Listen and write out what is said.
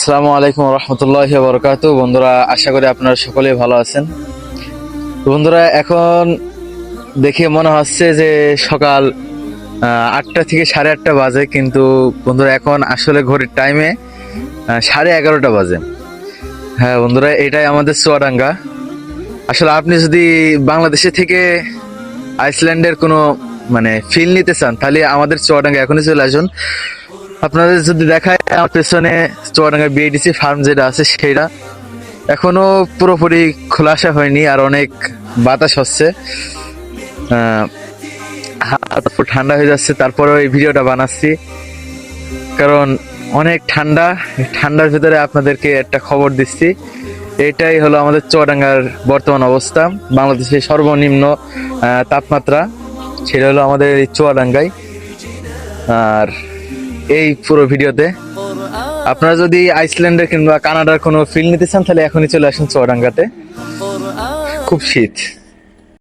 আসসালামু আলাইকুম রহমতুল্লাহ বরকাত বন্ধুরা, আশা করি আপনারা সকলেই ভালো আছেন। বন্ধুরা, এখন দেখে মনে হচ্ছে যে সকাল আটটা থেকে সাড়ে আটটা বাজে, কিন্তু বন্ধুরা, এখন আসলে ঘড়ির টাইমে সাড়ে এগারোটা বাজে। হ্যাঁ বন্ধুরা, এটাই আমাদের চুয়াডাঙ্গা। আসলে আপনি যদি বাংলাদেশে থেকে আইসল্যান্ডের কোনো মানে ফিল নিতে চান, তাহলে আমাদের চুয়াডাঙ্গা এখনই চলে আসুন। আপনাদের যদি দেখায়, আমার পেছনে চুয়াডাঙ্গা বিএডিসি ফার্ম যেটা আছে সেটা এখনও পুরোপুরি খোলাসা হয়নি আর অনেক বাতাস হচ্ছে। ঠান্ডা হয়ে যাচ্ছে, তারপরেও এই ভিডিওটা বানাচ্ছি। কারণ অনেক ঠান্ডা, ঠান্ডার ভিতরে আপনাদেরকে একটা খবর দিচ্ছি। এটাই হলো আমাদের চুয়াডাঙ্গার বর্তমান অবস্থা, বাংলাদেশের সর্বনিম্ন তাপমাত্রা, সেটা হলো আমাদের এই চুয়াডাঙ্গায়। আর এই পুরো ভিডিওতে। আপনারা যদি আইসল্যান্ডের কিংবা কানাডার কোনো ফিল নিতে চান, তাহলে এখনই চলে আসুন চুয়াডাঙ্গাতে খুব শীত।